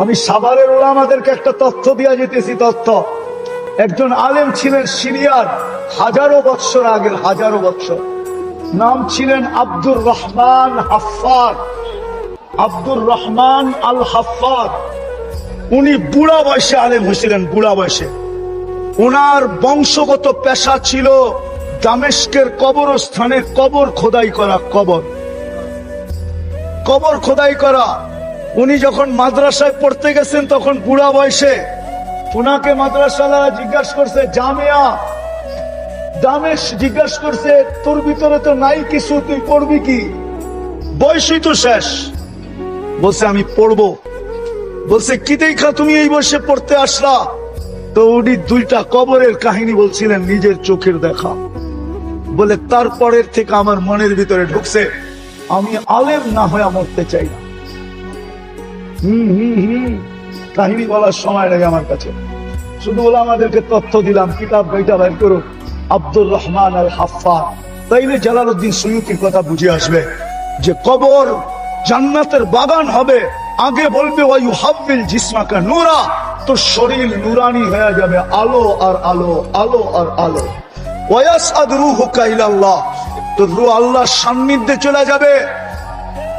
আমি সাভারের ওরা আমাদেরকে একটা তথ্য দিয়া যেতেছি তথ্য। একজন আলেম ছিলেন সিরিয়ার হাজারো বৎসর আগের, হাজারো বৎসর। নাম ছিলেন আব্দুর রহমান হাফার আব্দুর রহমান আল হাফার উনি বুড়া বয়সে আলেম হয়েছিলেন, বুড়া বয়সে। ওনার বংশগত পেশা ছিল দামেস্কের কবরস্থানে কবর খোদাই করা, কবর। কবর খোদাই করা। উনি যখন মাদ্রাসায় পড়তে গেছেন, তখন বুড়া বয়সে ওনাকে মাদ্রাসালা জিজ্ঞাসা করছে, জামিয়া, দামেশ জিজ্ঞাসা করছে, তোর ভিতরে তো নাই কিছু, তুই পড়বি কি? বয়সই তো শেষ। বলছে, আমি পড়ব। বলছে, কি দেখা তুমি এই বয়সে পড়তে আসলা? তো উনি দুইটা কবরের কাহিনী বলছিলেন, নিজের চোখের দেখা। বলে, তারপরের থেকে আমার মনের ভিতরে ঢুকছে, আমি আলেম না হয়ে মরতে চাই না। হুম হুম হুম। কাহিনী বলার সময় লাগে আমার কাছে। শুধু বলে আমাদেরকে তথ্য দিলাম, কিতাব বইটা বের করো আব্দুর রহমান আল হাফা তাইলে জালালউদ্দিন সুয়ুতির কথা বুঝে আসবে যে কবর জান্নাতের বাগান হবে। আগে বলবে, ওয়ায়ু হাব্বিল জিসমাকা নূরা। তোর শরীর নুরানি হয়ে যাবে, আলো আর আলো আলো আর আলো। ওয়াসআদ রূহুকা ইলাল্লাহ। তোর রূহ আল্লাহর সান্নিধ্যে চলে যাবে।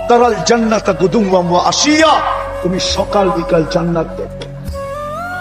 তারাল জান্নাতা গুদুম ওয়া আশিয়া তুমি সকাল বিকাল জান্নাত দেখবে